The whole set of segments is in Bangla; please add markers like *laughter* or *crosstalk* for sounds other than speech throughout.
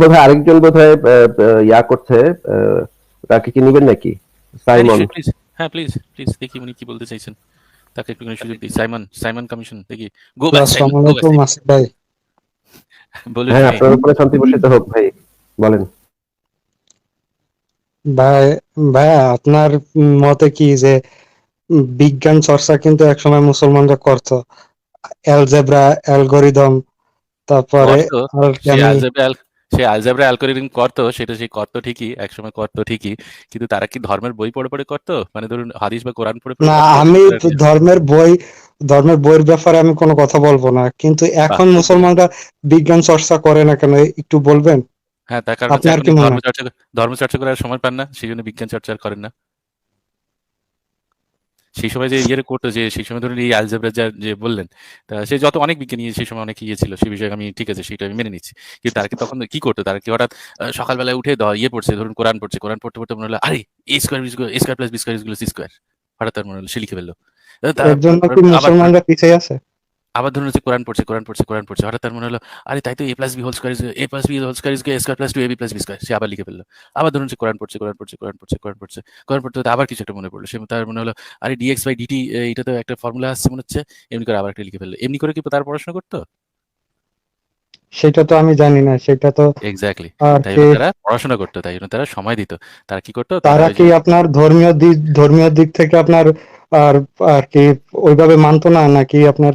বোধহয় আরেকজন বোধহয় ইয়া করছে তাকে কি নিবেন নাকি? সাইমন। হ্যাঁ প্লিজ প্লিজ দেখি উনি কি বলতে চাইছেন। তাকে একটুখানি সুযোগ দিই। সাইমন সাইমন কমিশন দেখি। গো ব্যাক আসসালামু আলাইকুম আসিফ ভাই। বলুন হ্যাঁ আপনার উপরে শান্তি বর্ষিত হোক ভাই বলেন। ভাই ভাইয়া আপনার মতে কি যে বিজ্ঞান চর্চা কিন্তু একসময় মুসলমানরা করতো? অ্যালজেব্রা অ্যালগরিদম তারপরে সে আলজাবরা সে অ্যালগরিদম করতো সেটা সেই করতো ঠিকই একসময় করতো ঠিকই কিন্তু তারা কি ধর্মের বই পড়ে পড়ে করতো? মানে ধরুন হাদিস বা কোরআন পড়ে না আমি ধর্মের বই ধর্মের বইয়ের ব্যাপারে আমি কোনো কথা বলব না কিন্তু এখন মুসলমানরা বিজ্ঞান চর্চা করে না কেন একটু বলবেন? হ্যাঁ তার কারণ চর্চা ধর্ম চর্চা করার সময় পান না সেই জন্য বিজ্ঞান চর্চা করেন না। সেই সময় যে ইয়ে করতো যে সেই সময় ধরুন এই আলজেব্রা যা যে বললেন তা সে যত অনেক বিজ্ঞানী সেই সময় অনেক ইয়ে ছিল সেই বিষয়ে আমি ঠিক আছে সেটা আমি মেনে নিচ্ছি। কিন্তু তারা কি তখন কি করতো? তারা কি হঠাৎ সকালবেলায় উঠে ইয়ে পড়ছে ধরুন কোরআন পড়ছে কোরআন পড়তে পড়তে মনে হলো আরে A square B square A square plus B square C square হঠাৎ তার মনে হলো সে লিখে ফেলল। মুসলমানরা পিছিয়ে আছে? আবার ধরুন হচ্ছে কোরআন পড়ছে কোরআন পড়ছে কোরআন পড়ছে। হঠাৎ তার মনে হলো আরে তাই তো A plus B whole square A plus B whole square A square plus two A B plus B square সে আবার লিখে ফেলল। আবার ধরুন হচ্ছে কোরআন পড়ছে কোরআন পড়ছে কোরআন পড়ছে কোরআন পড়ছে। কোরআন পড়তে পড়তে আবার কিছু একটা মনে পড়ল। সে তার মনে হলো আরে ডিএক্স বাই ডিটি এটা তো একটা ফর্মুলা আসছে মনে হচ্ছে। এমনি করে আবার একটা লিখে ফেলল। এমনি করে কি তার পড়াশোনা করতো? সেটা তো আমি জানি না সেটা তো এক্স্যাক্টলি তাই তারা পড়াশোনা করতো তাই জন্য তারা সময় দিত। তারা কি করতো? তারা কি আপনার ধর্মীয় দিক ধর্মীয় দিক থেকে আপনার আর আর কি ওইভাবে মানতো না নাকি আপনার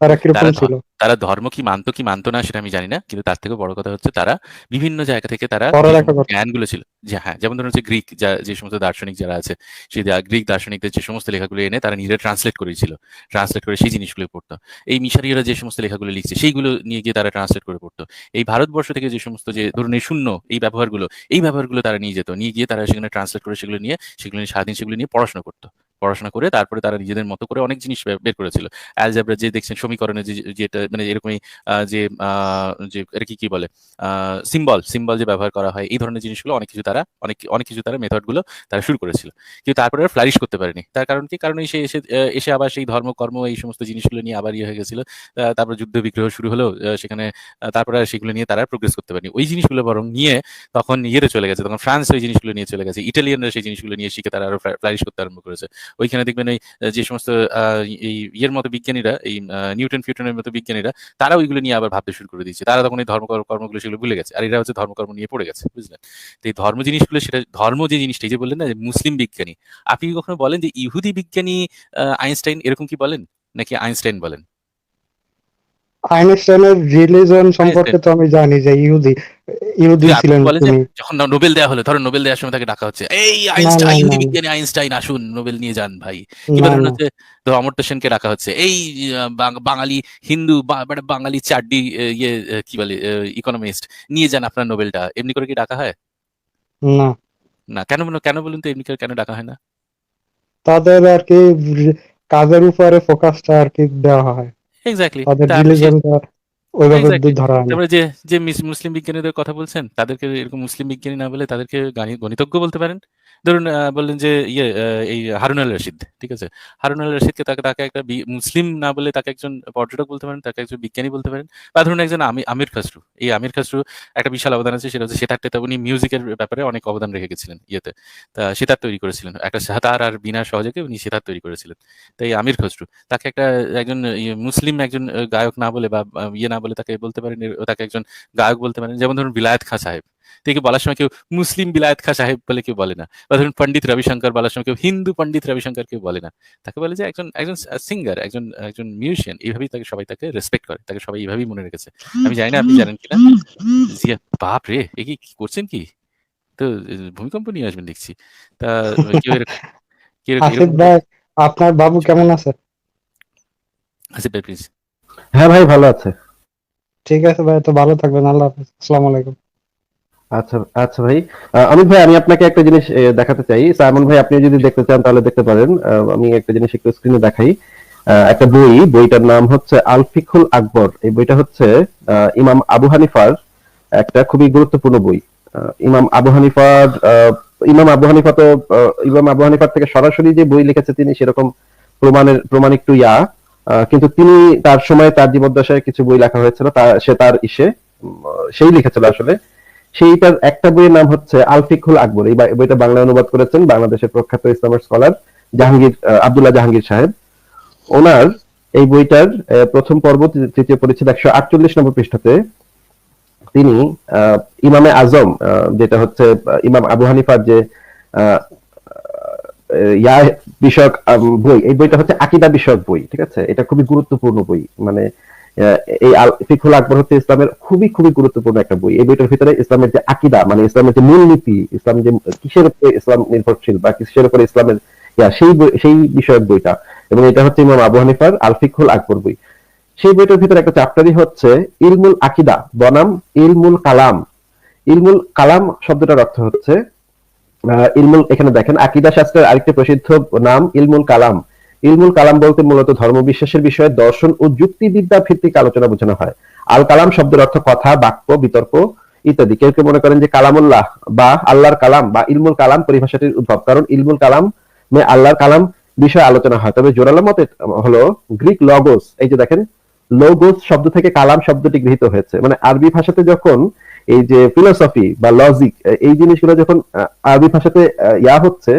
তারা কীরকম ছিল? তারা ধর্ম কি মানতো কি মানতো না সেটা আমি জানি না কিন্তু তার থেকে বড় কথা হচ্ছে তারা বিভিন্ন জায়গা থেকে তারা যে সমস্ত জ্ঞানগুলো ছিল যে হ্যাঁ যেমন ধরুন হচ্ছে গ্রিক যা যে সমস্ত দার্শনিক যারা আছে সেই গ্রিক দার্শনিকদের যে সমস্ত লেখাগুলো এনে তারা নিজেরা ট্রান্সলেট করেছিল ট্রান্সলেট করে সেই জিনিসগুলো পড়তো। এই মিশরীয়রা যে সমস্ত লেখাগুলো লিখছে সেইগুলো নিয়ে গিয়ে তারা ট্রান্সলেট করে পড়তো। এই ভারতবর্ষ থেকে যে সমস্ত যে ধরুন এই শূন্য এই ব্যবহারগুলো এই ব্যবহারগুলো তারা নিয়ে যেত নিয়ে গিয়ে তারা সেখানে ট্রান্সলেট করে সেগুলো নিয়ে সেগুলো নিয়ে স্বাধীন সেগুলো নিয়ে পড়াশোনা করতো। পড়াশোনা করে তারপরে তারা নিজেদের মতো করে অনেক জিনিস বের করেছিল। অ্যালজেব্রা যে দেখছেন সমীকরণে যে, যেটা মানে এরকমই যে যে কি কি বলে? সিম্বল সিম্বল যে ব্যবহার করা হয়, এই ধরনের জিনিসগুলো অনেক কিছু তারা, অনেক অনেক কিছু তারা মেথডগুলো তারা শুরু করেছিল। কিন্তু তারপরে আর ফ্লারিশ করতে পারেনি। তার কারণ কি? কারণ এসে এসে এসে আবার সেই ধর্মকর্ম এই সমস্ত জিনিসগুলো নিয়ে আবার ইয়ে হয়ে গেছিল। তারপর যুদ্ধ বিগ্রহ শুরু হলো সেখানে তারপরে সেগুলো নিয়ে তারা প্রোগ্রেস করতে পারেনি। ওই জিনিসগুলো বরং নিয়ে তখন ইয়েতে চলে গেছে, তখন ফ্রান্স ওই জিনিসগুলো নিয়ে চলে গেছে, ইটালিয়ানরা সেই জিনিসগুলো নিয়ে শিখে তারা আরও ফ্লারিশ করতে আরম্ভ করেছে। ওইখানে দেখবেন ওই যে সমস্ত এই ইয়ের মতো বিজ্ঞানীরা, এই নিউটন ফিউটনের মতো বিজ্ঞানীরা, তারা ওইগুলো নিয়ে আবার ভাবতে শুরু করে দিয়েছে। তারা তখন এই ধর্মকর্মগুলো সেগুলো ভুলে গেছে। আর এরা হচ্ছে ধর্মকর্ম নিয়ে পড়ে গেছে, বুঝলেন? তো এই ধর্ম জিনিসগুলো সেটা, ধর্ম যে জিনিসটা যে বললেন না যে মুসলিম বিজ্ঞানী, আপনি কখনো বলেন যে ইহুদি বিজ্ঞানী আইনস্টাইন এরকম কি বলেন? নাকি আইনস্টাইন বলেন? আইনস্টাইনের রিলিজন সম্পর্কে তো আমি জানি যে ইহুদি ইহুদি ছিলেন তিনি। যখন নোবেল দেওয়া হলো ধরো নোবেল দেওয়ার সময় তাকে ডাকা হচ্ছে। এই আইনস্টাইন ইহুদি বিজ্ঞানী আইনস্টাইন আসুন নোবেল নিয়ে যান ভাই। না হচ্ছে ধরো অমর্ত্য সেনকে রাখা হচ্ছে। এই বাঙালি হিন্দু বা- মানে বাঙালি চাড্ডি ইয়ে কি বলে ইকোনমিস্ট নিয়ে যান আপনার নোবেলটা। এমনি করে কি ডাকা হয়? না। না কেন বলুন- কেন বলুন তো এমনি করে কেন ডাকা হয় না? তাদের আর কি কাজের উপরে ফোকাসটা আর কি দেওয়া হয়। এক্স্যাক্টলি তাদের রিলিজনটা ওইভাবে Exactly. ধরা হয় যে যে মুসলিম বিজ্ঞানীদের কথা বলছেন তাদেরকে এরকম মুসলিম বিজ্ঞানী না বলে তাদেরকে গণিতজ্ঞ বলতে পারেন। ধরুন বললেন যে ইয়ে এই হারুন আল রশিদ ঠিক আছে? হারুন আল রশিদকে তাকে তাকে একটা মুসলিম না বলে তাকে একজন পর্যটক বলতে পারেন তাকে একজন বিজ্ঞানী বলতে পারেন। বা ধরুন একজন আমি আমির খসরু এই আমির খসরু একটা বিশাল অবদান আছে সেটা হচ্ছে সেতারটাতে উনি মিউজিকের ব্যাপারে অনেক অবদান রেখে গেছিলেন ইয়েতে। তা সেতার তৈরি করেছিলেন একটা সেতার আর বিনা সহযোগে উনি সেতার তৈরি করেছিলেন। তাই আমির খসরু তাকে একটা একজন ইয়ে মুসলিম একজন গায়ক না বলে বা ইয়ে না বলে তাকে বলতে পারেন তাকে একজন গায়ক বলতে পারেন। যেমন ধরুন বিলায়েত খাঁ সাহেব। থেকে বলার সময় কেউ মুসলিম বিলায়ত খাঁ সাহেব বলে কেউ বলে না? বা ধরুন পণ্ডিত রবিশঙ্কর বলার সময় কেউ হিন্দু পণ্ডিত রবিশঙ্কর কেউ বলে না। তাকে বলে যে একজন একজন সিঙ্গার একজন একজন মিউজিশিয়ান এইভাবেই তাকে সবাই তাকে রেসপেক্ট করে তাকে সবাই এইভাবেই মনে রেখেছে। আমি জানি না আপনি জানেন কিনা। জিয়া বাপ রে এ কি কি করছেন কি? তো ভূমিকম্প নিয়ে আসবেন দেখছি। তা কেউ এরকম আপনার বাবু কেমন আছে? আসিফ ভাই প্লিজ হ্যাঁ ভাই ভালো আছে। ঠিক আছে ভাই, তো ভালো থাকবেন, আল্লাহ হাফেজ। আসসালামু আলাইকুম। আচ্ছা আচ্ছা ভাই ভাই, আমি আপনাকে একটা জিনিস দেখাতে চাই। সাইমন ভাই, আপনি যদি দেখতে চান, তাহলে দেখতে পারেন। আমি একটা জিনিস একটু স্ক্রিনে দেখাই। একটা বই, বইটার নাম হচ্ছে আল ফিকুল আকবর। এই বইটা হচ্ছে ইমাম আবু হানিফার একটা খুবই গুরুত্বপূর্ণ বই। ইমাম আবু হানিফার ইমাম আবু হানিফা তো ইমাম আবু হানিফার থেকে সরাসরি যে বই লিখেছে তিনি, সেরকম প্রমাণের, প্রমাণ একটু ইয়া। কিন্তু তিনি তার সময় তার জীবদ্দশায় কিছু বই লেখা হয়েছিল সে তার ইসে সেই লিখেছিল আসলে। সেইটার একটা বইয়ের নাম হচ্ছে আলফিকুল আকবর। এই বইটা বাংলা অনুবাদ করেছেন বাংলাদেশের প্রখ্যাত ইসলামের স্কলার জাহাঙ্গীর আব্দুল্লাহ জাহাঙ্গীর সাহেব। ওনার এই বইটার প্রথম পর্ব তৃতীয় পরিচ্ছেদ একশো আটচল্লিশ নম্বর পৃষ্ঠাতে তিনি ইমামে আজম যেটা হচ্ছে ইমাম আবু হানিফার যে ইয়া বিষয়ক বই। এই বইটা হচ্ছে আকিদা বিষয়ক বই ঠিক আছে? এটা খুবই গুরুত্বপূর্ণ বই। মানে এই ফিকুল আকবর হচ্ছে ইসলামের খুবই খুবই গুরুত্বপূর্ণ একটা বই। এই বইটার ভিতরে ইসলামের যে আকিদা মানে ইসলামের যে মূলনীতি ইসলাম যে কিসের উপরে ইসলাম নির্ভরশীল বা কিসের উপরে ইসলামের ইয়া, সেই সেই বিষয়ক বইটা। এবং এটা হচ্ছে ইমাম আবু হানিফার আল ফিকুল আকবর বই। সেই বইটার ভিতরে একটা চ্যাপ্টারই হচ্ছে ইলমুল আকিদা বনাম ইলমুল কালাম। ইলমুল কালাম শব্দটার অর্থ হচ্ছে ইলমুল, এখানে দেখেন, আকিদা শাস্ত্রের আরেকটি প্রসিদ্ধ নাম ইলমুল কালাম। ইলমুল কালাম বলতে মূলত ধর্ম বিশ্বাসের বিষয়ে দর্শন ও যুক্তিবিদ্যা ভিত্তিক আলোচনা বোঝানো হয়। আল কালাম শব্দের অর্থ কথা, বাক্য, বিতর্ক ইত্যাদি। কেউ কেউ মনে করেন যে কালামুল্লাহ বা আল্লাহর কালাম বা ইলমুল কালাম পরিভাষাটির উদ্ভব। কারণ ইলমুল কালাম মে আল্লাহর কালাম বিষয়ে আলোচনা হয়। তবে জোরালো মতে হলো গ্রিক লগোস। এই যে দেখেন, লোগোস শব্দ থেকে কালাম শব্দটি গৃহীত হয়েছে। মানে আরবি ভাষাতে যখন এই যে ফিলোসফি বা লজিক এই জিনিসগুলো যখন আরবি ভাষাতে ইয়া হচ্ছে,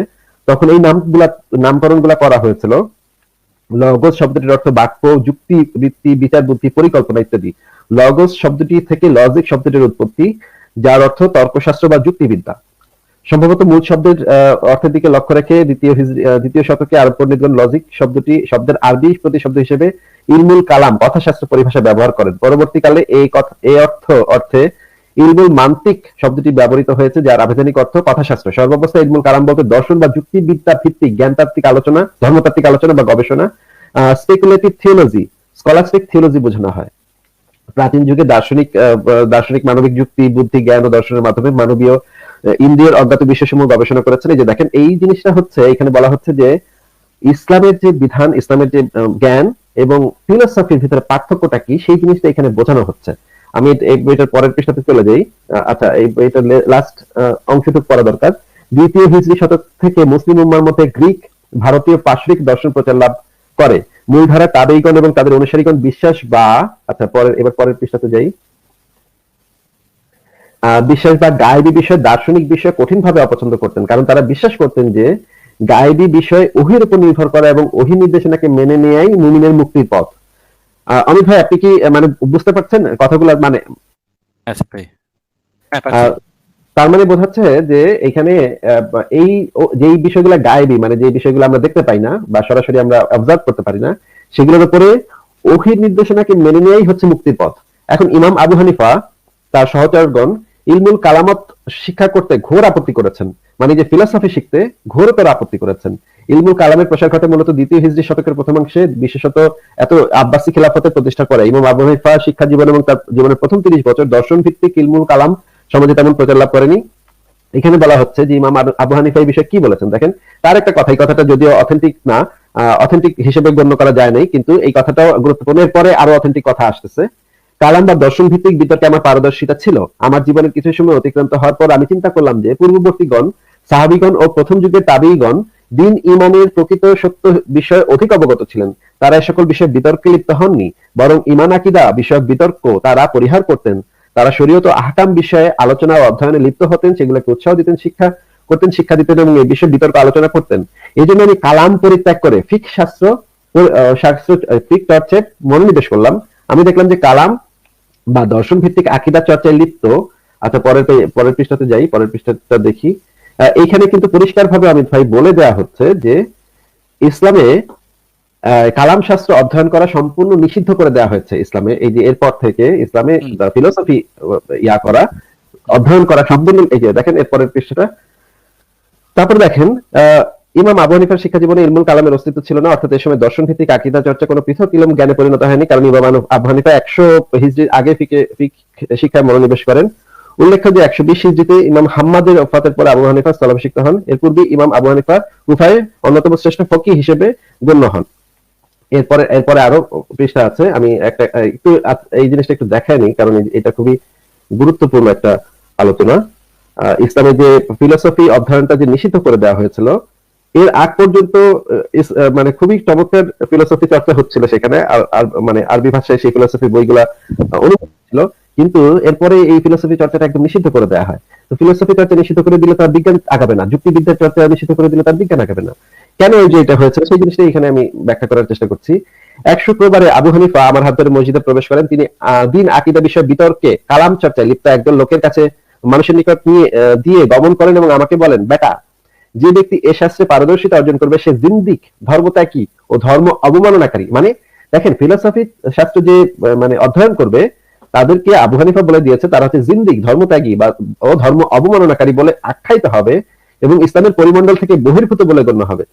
তখন এই নামগুলা নামকরণগুলা করা হয়েছিল। লগোস শব্দটির অর্থ বাক্য, যুক্তি, বৃত্তি, বিচার, বুদ্ধি, পরিকল্পনা ইত্যাদি। লগোস শব্দটি থেকে লজিক শব্দটির উৎপত্তি, যার অর্থ তর্কশাস্ত্র বা যুক্তিবিদ্যা। সম্ভবত মূল শব্দের অর্থের দিকে লক্ষ্য রেখে দ্বিতীয় দ্বিতীয় শতকে আরব পণ্ডিতগণ লজিক শব্দটি, শব্দের আরবি প্রতিশব্দ হিসেবে ইলমুল কালাম কথাশাস্ত্র পরিভাষা ব্যবহার করেন। পরবর্তীকালে এই কথা, এই অর্থ, অর্থে ইলমুল মান্তিক শব্দটি ব্যবহৃত হয়েছে, যার আবেদনিক অর্থ কথাশাস্ত্র। সর্বাবস্থায় ইলমুল কালাম বলতে দর্শন বা যুক্তিবিদ্যা ভিত্তিক জ্ঞানতাত্ত্বিক আলোচনা, ধর্মতাত্ত্বিক আলোচনা বা গবেষণা স্পেকুলেটিভ থিওলজি স্কলাস্টিক থিওলজি বোঝানো হয়। প্রাচীন যুগে দার্শনিক দার্শনিক মানবিক যুক্তি, বুদ্ধি, জ্ঞান ও দর্শনের মাধ্যমে মানবীয় ইন্দ্রিয়ের অজ্ঞাত বিষয়সমূহ গবেষণা করেছেন। এই যে দেখেন, এই জিনিসটা হচ্ছে, এখানে বলা হচ্ছে যে ইসলামের যে বিধান, ইসলামের যে জ্ঞান এবং ফিলোসফির ভিতরে পার্থক্যটা কি, সেই জিনিসটা এখানে বোঝানো হচ্ছে। আমি এই বইটার পরের পৃষ্ঠাতে চলে যাই। আচ্ছা এই বইটার লাস্ট অংশটুকু পড়া দরকার। দ্বিতীয় হিজরি শতক থেকে মুসলিম উম্মার মধ্যে গ্রিক, ভারতীয় পার্শ্বিক দর্শন প্রচার লাভ করে। মূলধারা তাবেইগণ এবং তাদের অনুসারীগণ বিশ্বাস বা আচ্ছা পরের, এবার পরের পৃষ্ঠাতে যাই। বিশ্বাস বা গায়েবী বিষয় দার্শনিক বিষয় কঠিনভাবে অপছন্দ করতেন, কারণ তারা বিশ্বাস করতেন যে গায়েবী বিষয় ওহির উপর নির্ভর করা এবং ওহি নির্দেশনাকে মেনে নেয়াই মুমিনের মুক্তির পথ। অমিত ভাই আপনি কি মানে বুঝতে পারছেন কথাগুলো মানে? আচ্ছা হ্যাঁ তার মানে বোঝাচ্ছে যে এখানে আহ, এই যে যেই বিষয়গুলো গায়েবী মানে যে বিষয়গুলো আমরা দেখতে পাই না বা সরাসরি আমরা অবজার্ভ করতে পারি না সেগুলোর উপরে ওহির নির্দেশনাকে মেনে নেওয়াই হচ্ছে মুক্তির পথ এখন ইমাম আবু হানিফা তার সহচরগণ ইলমুল কালামত শিক্ষা করতে ঘোর আপত্তি করেছেন। মানে যে ফিলোসফি শিখতে ঘোরতর আপত্তি করেছেন। ইলমুল কালামের প্রসার ঘটে মূলত দ্বিতীয় হিজরি শতকের প্রথমাংশে বিশেষত এত আব্বাসি খিলাফতের প্রতিষ্ঠা করে। ইমাম আবু হানিফা শিক্ষা জীবন এবং তার জীবনের প্রথম তিরিশ বছর দর্শন ভিত্তিক ইলমুল কালাম সমাজে তেমন প্রচার লাভ করেনি। এখানে বলা হচ্ছে যে ইমাম আবু- হানিফা এই বিষয়ে কি বলেছেন? দেখেন, তার একটা কথা, এই কথাটা যদিও অথেন্টিক না অথেন্টিক হিসেবে গণ্য করা যায় নাই, কিন্তু এই কথাটাও গুরুত্বপূর্ণ। এরপরে আরও অথেন্টিক কথা আসতেছে। কালাম বা দর্শন ভিত্তিক বিতর্কে আমার পারদর্শিতা ছিল। আমার জীবনের কিছু সময় অতিক্রান্ত হওয়ার পর আমি চিন্তা করলাম যে, পূর্ববর্তীগণ, সাহাবিগণ ও প্রথম যুগের তাবিগণ দিন ইমানের প্রকৃত সত্য বিষয়ে অধিক অবগত ছিলেন। তারা এ সকল বিষয়ে বিতর্কে লিপ্ত হননি, বরং ইমান আকিদা বিষয়ক বিতর্ক তারা পরিহার করতেন। তারা শরীয়ত আহকাম বিষয়ে আলোচনা ও অধ্যয়নে লিপ্ত হতেন, সেগুলোকে উৎসাহ দিতেন, শিক্ষা করতেন, শিক্ষা দিতেন এবং এই বিষয়ে বিতর্ক আলোচনা করতেন। এই জন্য আমি কালাম পরিত্যাগ করে ফিক শাস্ত্র শাস্ত্র ফিক চর্চে মনোনিবেশ করলাম। আমি দেখলাম যে কালাম বা দর্শন ভিত্তিক আকিদা চর্চায় লিপ্ত আচ্ছা পরের পরের পৃষ্ঠাতে যাই পরের পৃষ্ঠাটা দেখি। এইখানে কিন্তু পরিষ্কার ভাবে অমিত ভাই বলে দেওয়া হচ্ছে যে ইসলামে কালাম শাস্ত্র অধ্যয়ন করা সম্পূর্ণ নিষিদ্ধ করে দেওয়া হয়েছে ইসলামে। এই যে এরপর থেকে ইসলামে ফিলোসফি ইয়া করা অধ্যয়ন করা সম্পূর্ণ এই যে দেখেন এর পরের পৃষ্ঠাটা। তারপর দেখেন আহ, ইমাম আবু হানিফার শিক্ষা জীবনে ইলমুল কালামের অস্তিত্ব ছিল না, অর্থাৎ এই সময় দর্শন ভিত্তিক আকিদা চর্চা কোনো পৃথক ইলম জ্ঞানে পরিণত হয়নি, কারণ ইমাম আবু হানিফা একশো হিজড়ির আগে শিক্ষায় মনোনিবেশ করেন। উল্লেখ্য যে একশো বিশ হিজড়িতে ইমাম হাম্মাদের ওফাতের পর আবু হানিফা স্থলাভিষিক্ত হন। এর পূর্বে ইমাম আবু হানিফা উভয়ে অন্যতম শ্রেষ্ঠ ফকি হিসেবে গণ্য হন। এরপরে এরপরে আরও পৃষ্ঠা আছে, আমি একটা একটু এই জিনিসটা একটু দেখাইনি কারণ এটা খুবই গুরুত্বপূর্ণ একটা আলোচনা। ইসলামের যে ফিলোসফি অধ্যয়নটা যে নিষিদ্ধ করে দেওয়া হয়েছিল এর আগ পর্যন্ত মানে খুবই চমৎকার ফিলোসফি চর্চা হচ্ছিল সেখানে আর মানে আরবি ভাষায় সেই ফিলোসফি বইগুলা আহ, ছিল কিন্তু এরপরে এই ফিলোসফি চর্চাটা একদম নিষিদ্ধ করে দেওয়া হয়। তো ফিলোসফি চর্চা নিষিদ্ধ করে দিলে তার বিজ্ঞান আগাবে না। যুক্তিবিদ্যার চর্চা নিষিদ্ধ করে দিলে তার বিজ্ঞান আগাবে না। কেন এই যে এটা হয়েছে? সেই জিনিসটা এখানে আমি ব্যাখ্যা করার চেষ্টা করছি। এক শুক্রবারে আবু হানিফা আমার হাত ধরে মসজিদে প্রবেশ করেন। তিনি দিন আকিদা বিষয় বিতর্কে কালাম চর্চায় লিপ্ত একজন লোকের কাছে মানুষের নিকট নিয়ে দিয়ে গমন করেন এবং আমাকে বলেন বেটা যে ব্যক্তি এ শাস্ত্রে পারদর্শিতা অর্জন করবে, সে জিন্দিক ধর্মত্যাগী ও ধর্ম অবমাননাকারী। মানে দেখেন ফিলোসফি শাস্ত্র যে মানে অধ্যয়ন করবে, তাদেরকে আবু হানিফা বলে দিয়েছে, তারা হচ্ছে জিন্দিক, ধর্মত্যাগী বা ও ধর্ম অবমাননাকারী বলে আখ্যায়িত হবে এবং ইসলামের পরিমণ্ডল থেকে বহির্ভূত বলে গণ্য হবে।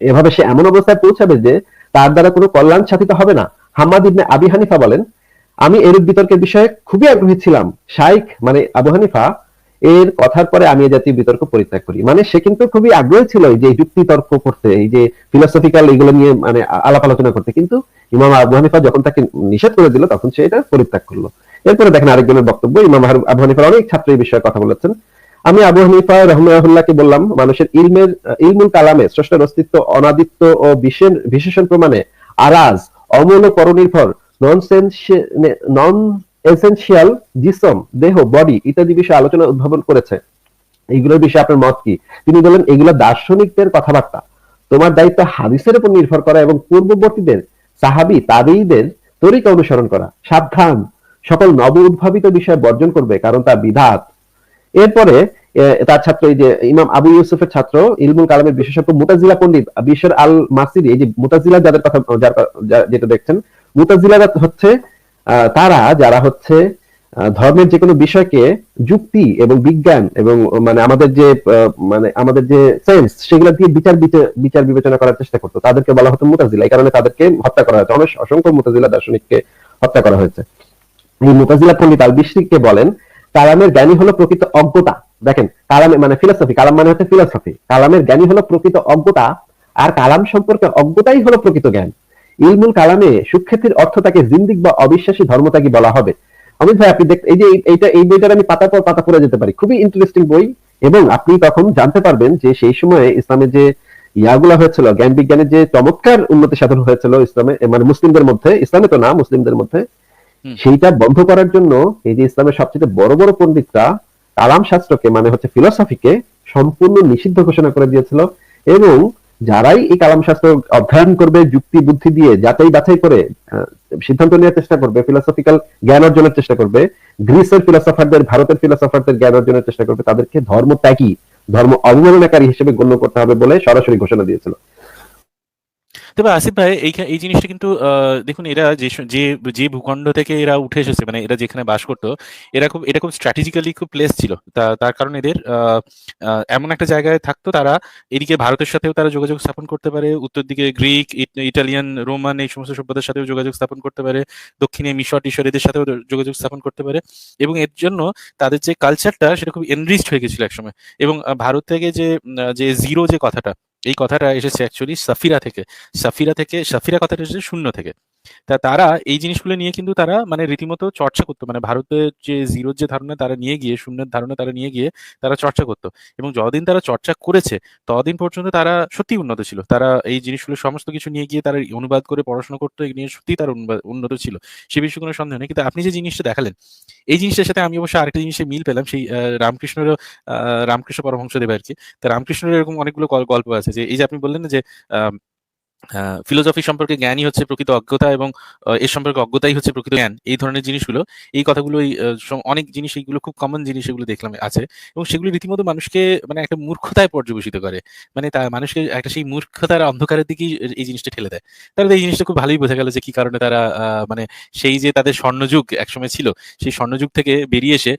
এভাবে সে এমন অবস্থায় পৌঁছাবে যে, তার দ্বারা কোনো কল্যাণ সাধিত হবে না। হাম্মাদ ইবনে আবি হানিফা বলেন, আমি এরূপ বিতর্কের বিষয়ে খুবই আগ্রহী ছিলাম। শাইখ মানে আবু হানিফা এর কথার পরে আমি জাতীয় বিতর্ক পরিত্যাগ করি। মানে সে কিন্তু খুবই আগ্রহী ছিল এই যে যুক্তি তর্ক করতে, এই যে ফিলোসফিক্যাল এগুলো নিয়ে মানে আলাপ আলোচনা করতে। কিন্তু ইমাম আবু হানিফা যখন তাকে নিষেধ করে দিল, তখন সে এটা পরিত্যাগ করল। এরপরে দেখেন আরেকজনের বক্তব্য, ইমাম আবু হানিফার অনেক ছাত্র এই বিষয়ে কথা বলেছেন। আমি আবু হানিফা রহমাহুল্লাহকে বললাম, মানুষের ইলমের, ইলমুল কালামে স্রষ্টার অস্তিত্ব অনাদিত্য ও বিশেষ বিশেষণ প্রমাণে আরাজ অমূল ও পরনির্ভর নন সেন্স নন এসেনশিয়াল জিসম দেহ বডি ইত্যাদি বিষয়ে আলোচনা উদ্ভাবন করেছে। এইগুলোর বিষয়ে আপনার মত কি? তিনি বলেন এগুলো দার্শনিকদের কথাবার্তা। তোমার দায়িত্ব হাদিসের উপর নির্ভর করা এবং পূর্ববর্তীদের, সাহাবি, তাবেঈদের তরিকা অনুসরণ করা। সাবধান। সকল নব উদ্ভাবিত বিষয় বর্জন করবে, কারণ তা বিধাত। এরপরে তার ছাত্র, এই যে ইমাম আবু ইউসুফের ছাত্র, ইলমুল কালামের বিশেষজ্ঞ মুতাজিলা পণ্ডিত বিশর আল মাসিরি এই যে মুতাজিলা যাদের কথা যেটা দেখছেন, মুতাজিলারা হচ্ছে তারা যারা হচ্ছে ধর্মের যে কোনো বিষয়কে যুক্তি এবং বিজ্ঞান এবং মানে আমাদের যে মানে আমাদের যে সেন্স সেগুলো দিয়ে বিচার বিচার বিবেচনা করার চেষ্টা করতো। তাদেরকে বলা হতো মুতাজিলা। এই কারণে তাদেরকে হত্যা করা হয়েছে। অনেক অসংখ্য মুতাজিলা দার্শনিককে হত্যা করা হয়েছে। এই মুতাজিলা পণ্ডিত আল বিশরিককে বলেন, কালামের জ্ঞানী হলো প্রকৃত অজ্ঞতা। দেখেন, কালামে মানে ফিলোসফি কালাম মানে হচ্ছে ফিলোসফি কালামের জ্ঞানী হলো প্রকৃত অজ্ঞতা, আর কালাম সম্পর্কে অজ্ঞতাই হলো প্রকৃত জ্ঞান। ইলমুল কালামে সুখ্যাতির অর্থ তাকে জিন্দিক বা অবিশ্বাসী ধর্মত্যাগী বলা হবে। অমিত ভাই আপনি দেখ এই যে এইটা এই বইটার আমি পাতা পর পাতা পড়ে যেতে পারি। খুবই ইন্টারেস্টিং বই এবং আপনি তখন জানতে পারবেন যে সেই সময়ে ইসলামের যে ইয়াগুলা হয়েছিল জ্ঞান বিজ্ঞানের যে চমৎকার উন্নতি সাধন হয়েছিল ইসলামে মানে মুসলিমদের মধ্যে ইসলামে তো না মুসলিমদের মধ্যে সেইটা বন্ধ করার জন্য এই যে ইসলামের সবচেয়ে বড় বড় পণ্ডিতরা কালাম শাস্ত্রকে মানে হচ্ছে ফিলোসফিকে সম্পূর্ণ নিষিদ্ধ ঘোষণা করে দিয়েছিল এবং যারাই এই কালাম শাস্ত্র অধ্যয়ন করবে, যুক্তি, বুদ্ধি দিয়ে, যাচাই বাছাই করে সিদ্ধান্ত নেওয়ার চেষ্টা করবে ফিলোসফিক্যাল জ্ঞান অর্জনের চেষ্টা করবে গ্রিসের ফিলোসফারদের ভারতের ফিলোসফারদের জ্ঞান অর্জনের চেষ্টা করবে, তাদেরকে ধর্ম ত্যাগী, ধর্ম অবমাননাকারী হিসেবে গণ্য করতে হবে বলে সরাসরি ঘোষণা দিয়েছিল। তবে আসিফ ভাই এই এই জিনিসটা কিন্তু দেখুন এরা যে যে যে ভূখণ্ড থেকে এরা উঠে এসেছে মানে এরা যেখানে বাস করতো, এরা খুব, এটা খুব স্ট্র্যাটেজিক্যালি খুব প্লেস ছিল। তার কারণ এদের এমন একটা জায়গায় থাকতো তারা এদিকে ভারতের সাথেও তারা যোগাযোগ স্থাপন করতে পারে, উত্তর দিকে গ্রিক, ইট- ইটালিয়ান, রোমান এই সমস্ত সভ্যতার সাথেও যোগাযোগ স্থাপন করতে পারে, দক্ষিণে মিশর টিশর এদের সাথেও যোগাযোগ স্থাপন করতে পারে এবং এর জন্য তাদের যে কালচারটা সেটা খুব এনরিচড হয়ে গেছিল একসময়। এবং ভারত থেকে যে যে জিরো যে কথাটা এই কথাটা এসেছে অ্যাকচুয়ালি সাফিরা থেকে। সাফিরা থেকে সাফিরা কথাটা এসেছে শূন্য থেকে। তা তারা এই জিনিসগুলো নিয়ে কিন্তু তারা মানে রীতিমতো চর্চা করতো। মানে ভারতের যে জিরোর যে ধারণা তারা নিয়ে গিয়ে শূন্যের ধারণা তারা নিয়ে গিয়ে তারা চর্চা করতো। এবং যতদিন তারা চর্চা করেছে ততদিন পর্যন্ত তারা সত্যি উন্নত ছিল। তারা এই জিনিসগুলো সমস্ত কিছু নিয়ে গিয়ে তারা অনুবাদ করে পড়াশোনা করতো এই নিয়ে সত্যি তারা উন্নত ছিল। সে বিষয়ে কোনো সন্দেহ নেই। কিন্তু আপনি যে জিনিসটা দেখালেন এই জিনিসটার সাথে আমি অবশ্য আরেকটা জিনিসের মিল পেলাম সেই আহ, রামকৃষ্ণেরও আহ, রামকৃষ্ণ পরমহংসদেব আর কি তা রামকৃষ্ণের এরকম অনেকগুলো গল- গল্প আছে যে এই যে আপনি বললেন যে ফিলোসফি সম্পর্কে জ্ঞানই হচ্ছে প্রকৃত অজ্ঞতা এবং এর সম্পর্কে অজ্ঞতাই হচ্ছে প্রকৃত জ্ঞান। এই ধরনের জিনিসগুলো, এই কথাগুলো অনেক জিনিস, এইগুলো খুব কমন জিনিস এগুলো দেখলাম, আছে। এবং সেগুলো রীতিমতো মানুষকে মানে একটা মূর্খতায় পর্যবেসিত করে। মানে তা, মানুষকে একটা সেই মূর্খতার অন্ধকারের দিকেই এই জিনিসটা ঠেলে দেয়। তাহলে এই জিনিসটা খুব ভালোই বোঝা গেল যে কি কারণে তারা মানে সেই যে তাদের স্বর্ণযুগ একসময় ছিল, সেই স্বর্ণযুগ থেকে বেরিয়ে এসে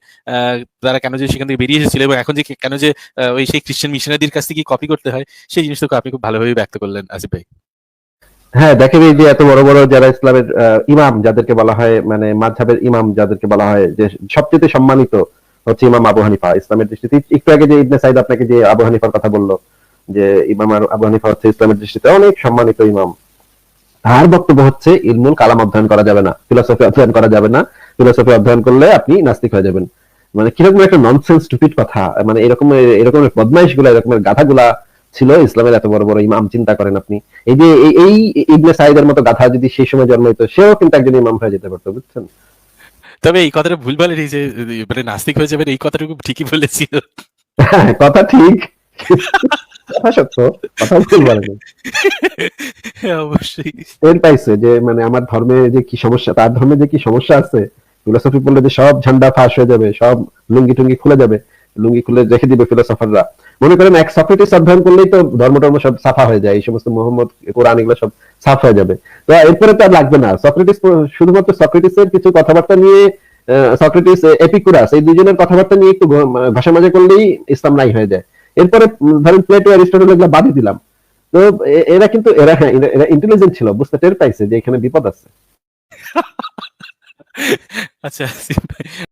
তারা কেন যে সেখান থেকে বেরিয়ে এসেছিল এবং এখন যে কেন যে ওই সেই খ্রিস্টান মিশনারির কাছ থেকে কপি করতে হয়, সেই জিনিসটাকে আপনি খুব ভালোভাবে ব্যক্ত করলেন, আসিফ ভাই। হ্যাঁ দেখেন এই যে এত বড় বড় যারা ইসলামের ইমাম যাদেরকে বলা হয় মানে মাঝহাবের ইমাম যাদেরকে বলা হয়, যে সবচেয়ে সম্মানিত হচ্ছে ইমাম আবু হানিফা ইসলামের দৃষ্টিতে। একটু আগে যে ইবনে সাইদ আপনাকে যে আবু হানিফার কথা বলল, যে ইমাম আবু হানিফা হচ্ছে ইসলামের দৃষ্টিতে অনেক সম্মানিত ইমাম। তার বক্তব্য হচ্ছে, ইলমুল কালাম অধ্যয়ন করা যাবে না, ফিলোসফি অধ্যয়ন করা যাবে না, ফিলোসফি অধ্যয়ন করলে আপনি নাস্তিক হয়ে যাবেন। মানে কীরকম একটা ননসেন্স টুপিট কথা মানে এরকম এরকম বদমাইশগুলা এরকমের গাধাগুলা ছিল ইসলামের এত বড় বড় ইমাম চিন্তা করেন আপনি। এই যে এই- ইবনে সাইদের মতো গাধা যদি সেই সময় জন্ম হইতো সেও কিন্তু একজন ইমাম হয়ে যেতে পারতো বুঝছেন? তবে এই কথাটা ভুল বলেনি যে মানে নাস্তিক হয়ে যাবেন এই কথাটুকু ঠিকই বলেছিল। হ্যাঁ, কথা ঠিক। কথা সত্য কথা ভুল বলেনি হ্যাঁ, অবশ্যই। টের পাইছে যে মানে আমার ধর্মে যে কি সমস্যা তার ধর্মে যে কি সমস্যা আছে ফিলোসফি পড়লে যে সব ঝান্ডা ফাঁস হয়ে যাবে সব লুঙ্গি টুঙ্গি খুলে যাবে। লুঙ্গি খুলে রেখে দিবে ফিলোসফাররা মনে করেন এক সক্রেটিস অধ্যয়ন করলেই তো ধর্ম টর্ম সব সাফা হয়ে যায়, এই সমস্ত মোহাম্মদ, কোরআন এগুলো সব সাফ হয়ে যাবে। তো এরপরে তো আর লাগবে না। সক্রেটিস শুধুমাত্র সক্রেটিসের কিছু কথাবার্তা নিয়ে সক্রেটিস এপিকুরাস, এই দুজনের কথাবার্তা নিয়ে একটু ভাষা মাজা করলেই ইসলাম নাই হয়ে যায়। এরপরে ধরেন প্লেটো, অ্যারিস্টটল এগুলো বাদই দিলাম। তো এরা কিন্তু, এরা হ্যাঁ এরা ইন্টেলিজেন্ট ছিল, বুঝতে টের পাইছে যে এখানে বিপদ আছে। *laughs* আচ্ছা